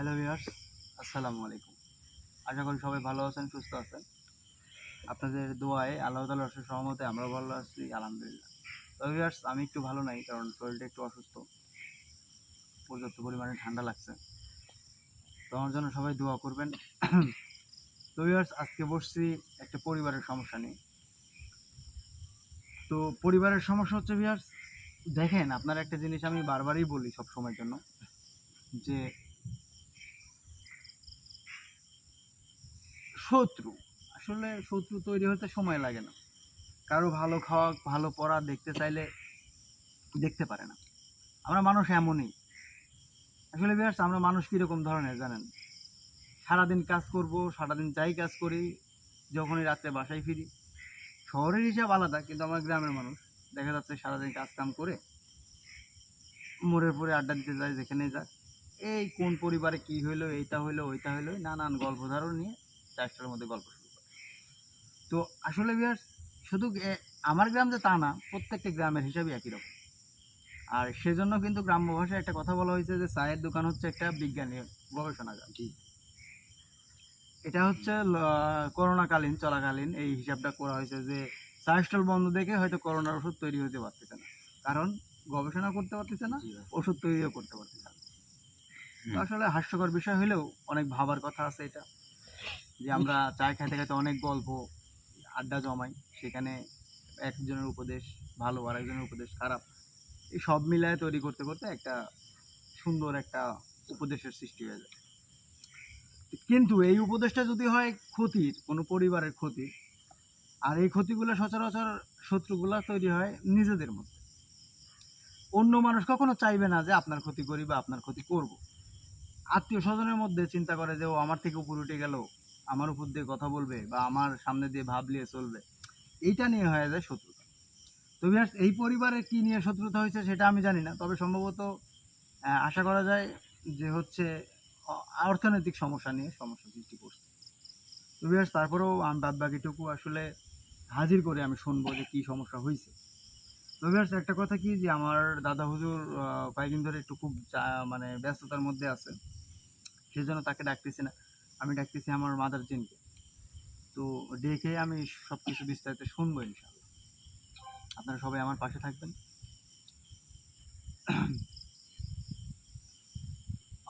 Hello viewers আসসালামু আলাইকুম আশা করি সবাই ভালো আছেন, সুস্থ আছেন। আপনাদের দোয়ায় আল্লাহ তালার সহমতে আমরা ভালো আছি, আলহামদুলিল্লাহ। তো ভিউয়ার্স আমি একটু ভালো নাই, কারণ শরীরটা একটু অসুস্থ। পর্যাপ্ত পরিমাণে ঠান্ডা লাগছে। তো আমার জন্য সবাই দোয়া করবেন। তো ভিউয়ার্স আজকে বসছি একটা পরিবারের সমস্যা নিয়ে। তো পরিবারের সমস্যা হচ্ছে ভিউয়ার্স দেখেন, আপনার একটা জিনিস আমি বারবারই বলি সব সময়ের জন্য, যে শত্রু। আসলে শত্রু তৈরি হতে সময় লাগে না। কারও ভালো খাওয়া, ভালো পড়া দেখতে চাইলে দেখতে পারে না। আমরা মানুষ এমনই। আসলে বিয়ার্স আমরা মানুষ কীরকম ধরনের জানেন? সারাদিন কাজ করব, সারাদিন যাই কাজ করি, যখনই রাত্রে বাসায় ফিরি। শহরের হিসাব আলাদা, কিন্তু আমার গ্রামের মানুষ। দেখা যাচ্ছে সারাদিন কাজ কাম করে মোড়ের পরে আড্ডা দিতে যায় যেখানে যায় এই কোন পরিবারে কি হইল, এইটা হইল, ওইটা হইল, নানান গল্প ধারণ নিয়ে চারটার মধ্যে গল্প শুরু করে। তো আসলে বিয়ার্স শুধু আমার গ্রাম যে তা না প্রত্যেকটা গ্রামের হিসাবে একই রকম। আর সেজন্য কিন্তু গ্রাম্য ভাষায় একটা কথা বলা হয়েছে যে চায়ের দোকান হচ্ছে একটা বিজ্ঞানী গবেষণাগার। এটা হচ্ছে করোনাকালীন চলাকালীন এই হিসাবটা করা হয়েছে যে চা স্টল বন্ধ দেখে হয়তো করোনার ওষুধ তৈরি হতে পারতেছে না। কারণ গবেষণা করতে পারতেছে না ওষুধ তৈরিও করতে পারতেছে না। তো আসলে হাস্যকর বিষয় হলেও অনেক ভাবার কথা আছে এটা। যে আমরা চা খাইতে খাইতে অনেক গল্প, আড্ডা জমাই, সেখানে একজনের উপদেশ ভালো আর একজনের উপদেশ খারাপ, এই সব মিলায় তৈরি করতে করতে একটা সুন্দর একটা উপদেশের সৃষ্টি হয়ে যায়। কিন্তু এই উপদেশটা যদি হয় ক্ষতির, কোনো পরিবারের ক্ষতি, আর এই ক্ষতিগুলো সচরাচর শত্রুগুলা তৈরি হয় নিজেদের মধ্যে। অন্য মানুষ কখনো চাইবে না যে আপনার ক্ষতি করি বা আপনার ক্ষতি করব। আত্মীয় স্বজনের মধ্যে চিন্তা করে যে, ও, আমার থেকে উপর উঠে গেল আমার উপর দিয়ে কথা বলবে বা আমার সামনে দিয়ে ভাবলিয়ে চলবে এইটা নিয়ে হয়ে যায় শত্রুতা। তো এই পরিবারে কি নিয়ে শত্রুতা হয়েছে সেটা আমি জানি না তবে সম্ভবত আশা করা যায় যে হচ্ছে অর্থনৈতিক সমস্যা নিয়ে সমস্যা সৃষ্টি করছে। তো ভিউয়ার্স, তারপরেও আমি বাদ বাকিটুকু আসলে হাজির করে আমি শুনব যে কি সমস্যা হয়েছে ভিউয়ার্স, একটা কথা কি যে আমার দাদা হুজুর কয়েকদিন ধরে একটু খুব মানে ব্যস্ততার মধ্যে আছে সেজন্য তাকে ডাকতেছি না। আমি ডাকতেছি আমার মাদার জিনকে। তো ডেকে আমি সব কিছু বিস্তারিত শুনব ইনশাল্লাহ আপনারা সবাই আমার পাশে থাকবেন।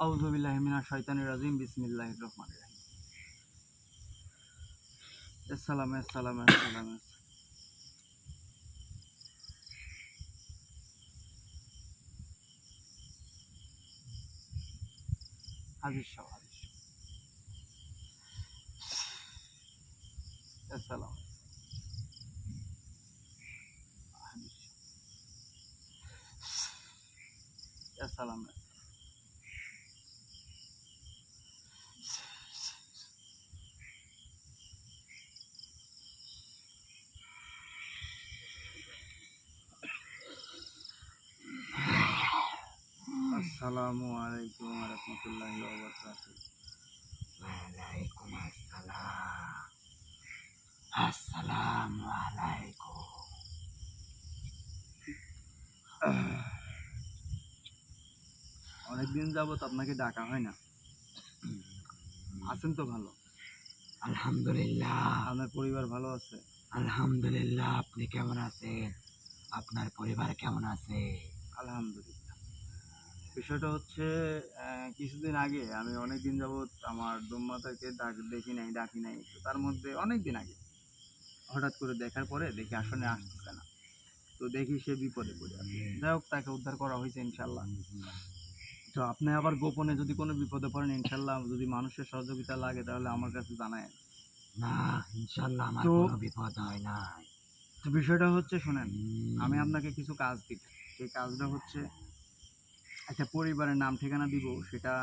আউযুবিল্লাহি মিনাশ শাইতানির রাজিম, বিসমিল্লাহির রহমানির রহিম। আসসালামু আসসালামু আসসালামু হাজির শাহ হাজির শাহ আসসালাম আসসালাম আসসালামু আলাইকুম রহমতুল্লাহি ওয়া বারাকাতুহু ওয়ালাইকুম আসসালাম আসসালামু আলাইকুম অনেকদিন যাবত আপনাকে ডাকা হয় না। আছেন তো ভালো। আলহামদুলিল্লাহ। আপনার পরিবার ভালো আছে? আলহামদুলিল্লাহ আপনি কেমন আছেন? আপনার পরিবার কেমন আছে? আলহামদুলিল্লাহ। বিষয়টা হচ্ছে কিছুদিন আগে আমি অনেক দিন যাবত আমার দোম্মাতাকে ডাক দেখি নাই ডাকি নাই। তার মধ্যে অনেক দিন আগে। হঠাৎ করে দেখার পরে দেখি আসলে আসতেছে না। তো দেখি সে বিপদে পড়ে আছে। যাই হোক তাকে উদ্ধার করা হয়েছে ইনশাল্লাহ তো আপনি আবার গোপনে যদি কোনো বিপদে পড়েন ইনশাল্লাহ যদি মানুষের সহযোগিতা লাগে তাহলে আমার কাছে জানায়। না ইনশাল্লাহ আমার কোনো বিপদ হয় না তো বিষয়টা হচ্ছে শোনেন আমি আপনাকে কিছু কাজ দিব সেই কাজটা হচ্ছে একটা পরিবারের নাম ঠিকানা দিব সেটা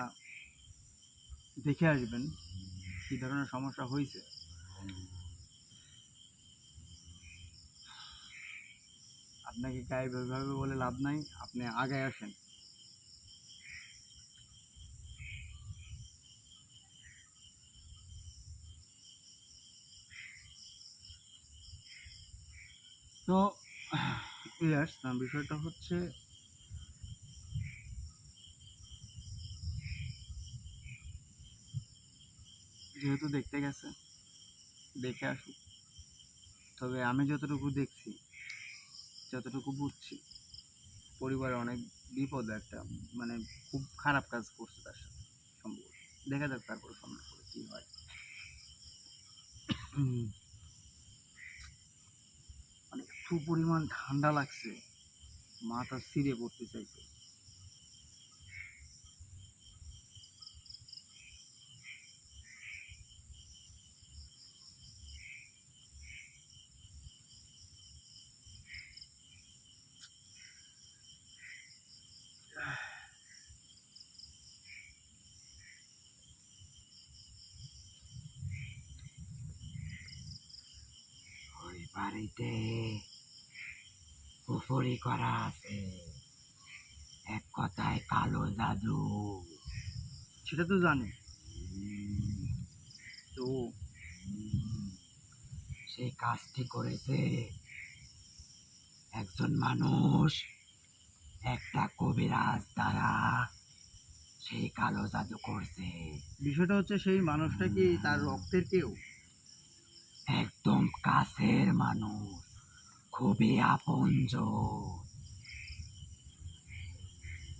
দেখে আসবেন কী ধরনের সমস্যা হয়েছে। আপনাকে গায়ে ভাবে বলে লাভ নাই। আপনি আগে আসেন। তো, ইয়ার্স বিষয়টা হচ্ছে যেহেতু দেখতে গেছে, দেখে আসুক। তবে আমি যতটুকু দেখছি যতটুকু বুঝছি, পরিবারে অনেক বিপদ একটা মানে খুব খারাপ কাজ করছে তার সাথে সম্ভবত দেখা যাক তারপরে সামনে করে কি হয়। অনেক মানে একটু পরিমাণ ঠান্ডা লাগছে, মাথা ছিঁড়ে পড়তে চাইছে ওই বাড়িতে। পুফুরি করা আছে। এক কথায় কালো জাদু। সেটা তো জানি। তো? সেই কাজটি করেছে একজন মানুষ একটা কবিরাজ দ্বারা সেই কালো জাদু করছে। বিষয়টা হচ্ছে সেই মানুষটা কি তার রক্তের কেউ? কাছের মানুষ খুবই আপনজ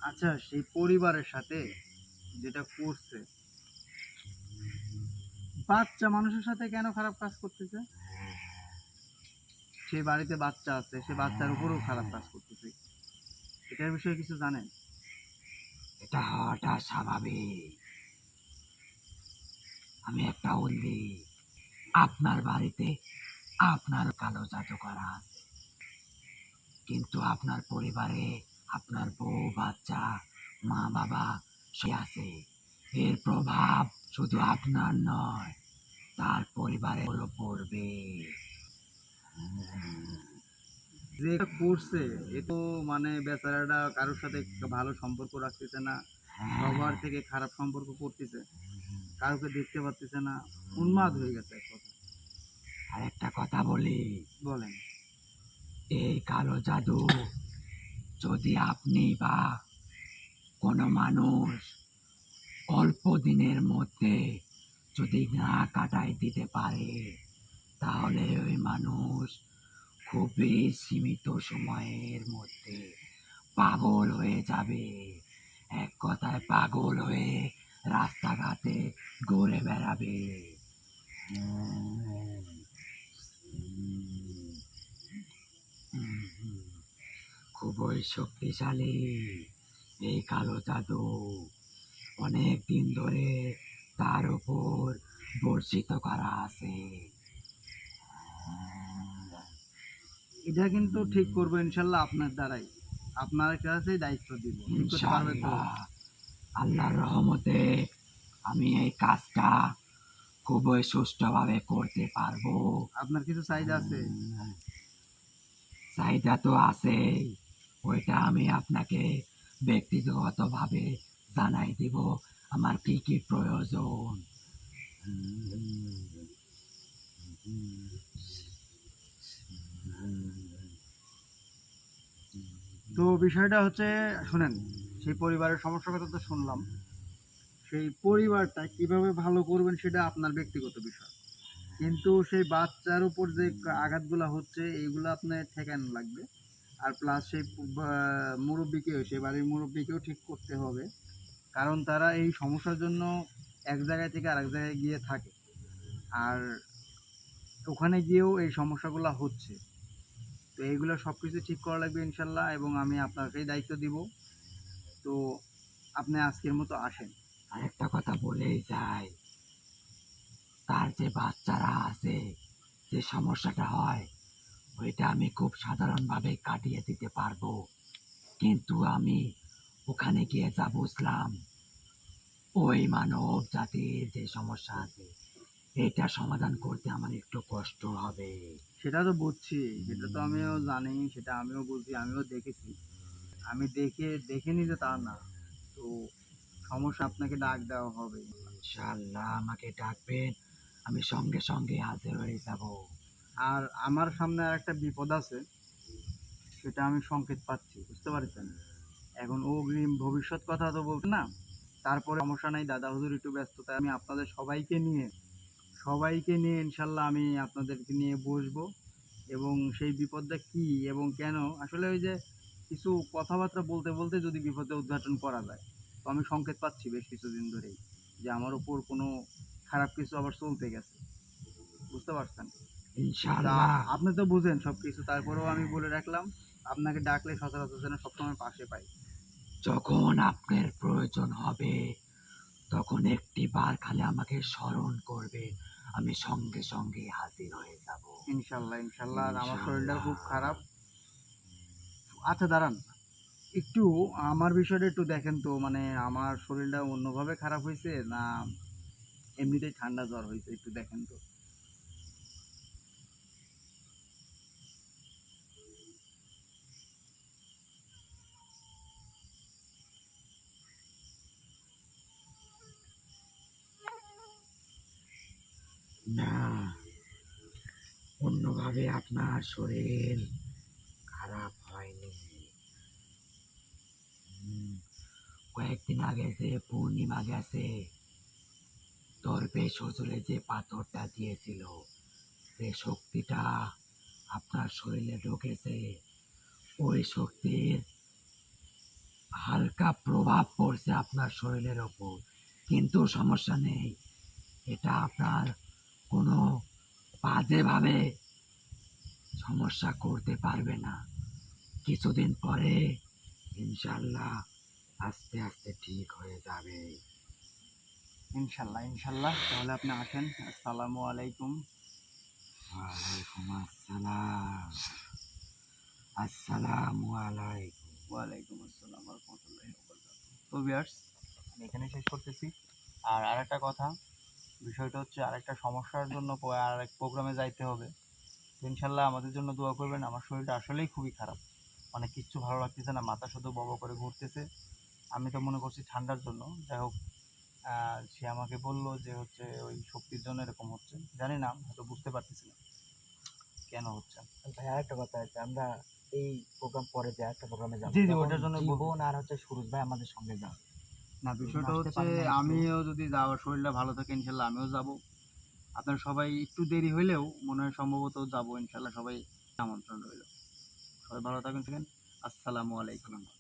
আচ্ছা সেই পরিবারের সাথে যেটা করছে বাচ্চা মানুষের সাথে কেন খারাপ কাজ করতেছে? সেই বাড়িতে বাচ্চা আছে সে বাচ্চার উপরেও খারাপ কাজ করতেছে। এটার বিষয়ে কিছু জানেন? এটা হওয়াটা স্বাভাবিক। আমি একটা উল্লি আপনার বাড়িতে আপনার কালো জাদু করা আছে। কিন্তু আপনার পরিবারে আপনার বউ বাচ্চা মা বাবা সে আছে। এর প্রভাব শুধু আপনার নয় তার পরিবারের উপরও পড়বে। যে করছে এ তো মানে বেচারাটা কারোর সাথে ভালো সম্পর্ক রাখতেছে না সবার থেকে খারাপ সম্পর্ক করতেছে কাউকে দেখতে পারতেছে না উন্মাদ হয়ে গেছে আর একটা কথা বলি। বলেন। এই কালো জাদু যদি আপনি বা কোনো মানুষ অল্প দিনের মধ্যে যদি না কাটাই দিতে পারে তাহলে ওই মানুষ খুবই সীমিত সময়ের মধ্যে পাগল হয়ে যাবে। এক কথায় পাগল হয়ে রাস্তাঘাটে ঘুরে বেড়াবে। খুবই শক্তিশালী এই কালো জাদু অনেক দিন ধরে তার উপর বর্ষিত করা আছে। এটা কিন্তু ঠিক করব ইনশাল্লাহ আপনার দ্বারাই। আপনার কাছেই দায়িত্ব দিব। আল্লাহর রহমতে আমি এই কাজটা খুবই সুষ্ঠুভাবে করতে পারব। আপনার কিছু চাহিদা আছে? চাহিদা তো আছে। ওইটা আমি আপনাকে ব্যক্তিগতভাবে জানাই দিব। আমার কি কি প্রয়োজন? তো বিষয়টা হচ্ছে শুনেন সেই পরিবারের সমস্যার কথা তো শুনলাম। সেই পরিবারটা কীভাবে ভালো করবেন সেটা আপনার ব্যক্তিগত বিষয়। কিন্তু সেই বাচ্চার উপর যে আঘাতগুলো হচ্ছে, এইগুলো আপনার ঠেকানো লাগবে। আর প্লাস সেই মুরব্বিকেও, সেই বাড়ির মুরব্বিকেও ঠিক করতে হবে। কারণ তারা এই সমস্যার জন্য এক জায়গায় থেকে আরেক জায়গায় গিয়ে থাকে। আর ওখানে গিয়েও এই সমস্যাগুলো হচ্ছে। তো এইগুলো সব কিছু ঠিক করা লাগবে ইনশাল্লাহ এবং আমি আপনাকেই দায়িত্ব দিব। তো আপনি আজকের মতো আসেন। আরেকটা কথা বলেই যাই। তার যে বাচ্চারা আছে, যে সমস্যাটা হয়, ওইটা আমি খুব সাধারণভাবে কাটিয়ে দিতে পারব। কিন্তু আমি ওখানে গিয়ে যা বুঝলাম, ওই মানব জাতির যে সমস্যা আছে, এটা সমাধান করতে আমার একটু কষ্ট হবে। সেটা তো বুঝছি, সেটা তো আমিও জানি, সেটা আমিও বুঝি, আমিও দেখেছি। আমি দেখে দেখিনি যে তা না। তো সমস্যা আপনাকে ডাক দেওয়া হবে। ইনশাল্লাহ আমাকে ডাকবেন। আমি সঙ্গে সঙ্গে হাজির হয়ে যাব। আর আমার সামনে আর একটা বিপদ আছে সেটা আমি সংকেত পাচ্ছি বুঝতে পারছেন? এখন অগ্রিম ভবিষ্যৎ কথা তো বলতে না তারপরে সমস্যা নাই দাদা হুজুর একটু ব্যস্ততা আমি আপনাদের সবাইকে নিয়ে সবাইকে নিয়ে ইনশাল্লাহ আমি আপনাদেরকে নিয়ে বসবো এবং সেই বিপদটা কি এবং কেন? আসলে ওই যে কিছু কথাবার্তা বলতে বলতে যদি বিপদে উদ্ঘাটন করা যায়। তো আমি সংকেত পাচ্ছি বেশ কিছুদিন ধরেই যে আমার উপর কোনো খারাপ কিছু আবার চলতে গেছে। বুঝতে পারছেন? আপনি তো বুঝেন সব কিছু তারপরেও আমি বলে রাখলাম আপনাকে ডাকলে সচরাচর যেন সবসময় পাশে পাই। যখন আপনার প্রয়োজন হবে তখন একটি বার খালি আমাকে স্মরণ করবেন আমি সঙ্গে সঙ্গে হাজির হয়ে যাব। ইনশাল্লাহ ইনশাল্লাহ আর আমার। শরীরটা খুব খারাপ। আচ্ছা দাঁড়ান। একটু আমার বিষয়টা একটু দেখেন তো মানে আমার শরীরটা অন্যভাবে খারাপ হয়েছে না এমনিতেই ঠান্ডা জ্বর হয়েছে, একটু দেখেন তো। না, অন্যভাবে আপনার শরীর কয়েকদিন আগে যে পূর্ণিমা গেছে তোর সজলে যে পাথরটা দিয়েছিল সে শক্তিটা আপনার শরীরে ঢুকেছে, ওই শক্তির হালকা প্রভাব পড়ছে আপনার শরীরের ওপর। কিন্তু সমস্যা নেই, এটা আপনার কোনো বাজেভাবে সমস্যা করতে পারবে না। কিছুদিন পরে ইনশাল্লাহ আস্তে আস্তে ঠিক হয়ে যাবে। ইনশাল্লাহ ইনশাল্লাহ। তাহলে আপনি আসেন। আসসালামু আলাইকুম। ওয়ালাইকুম আসসালাম। আসসালামু আলাইকুম। ওয়ালাইকুম আসসালাম রহমতুল্লাহি তো বিয়ার্স আমি এখানে শেষ করতেছি। আর আরেকটা কথা, বিষয়টা হচ্ছে আরেকটা সমস্যার জন্য আর এক প্রোগ্রামে যাইতে হবে। ইনশাল্লাহ আমাদের জন্য দোয়া করবেন। আমার শরীরটা আসলেই খুবই খারাপ। মানে কিচ্ছু ভালো লাগতেছে না। মাথা শুধু বব করে ঘুরতেছে। আমি তো মনে করছি ঠান্ডার জন্য। যাই হোক আহ, সে আমাকে বলল যে হচ্ছে ওই শক্তির জন্য এরকম হচ্ছে। জানি না হয়তো বুঝতে পারতেছি না। কেন হচ্ছে? ভাই আরেকটা কথা আছে আমরা এই প্রোগ্রাম পরে যে একটা প্রোগ্রামে যাব জি, জি, ওটার জন্য। জীবন আর হচ্ছে সুরজ ভাই আমাদের সঙ্গে যাবে না বিষয়টা হচ্ছে? আমিও যদি যাওয়ার শরীরটা ভালো থাকে ইনশাল্লাহ আমিও যাব। আপনার সবাই একটু দেরি হইলেও মনে হয় সম্ভবত যাব ইনশাল্লাহ সবাই আমন্ত্রণ রইল। সবাই ভালো থাকেন থাকেন। আসসালামু আলাইকুম।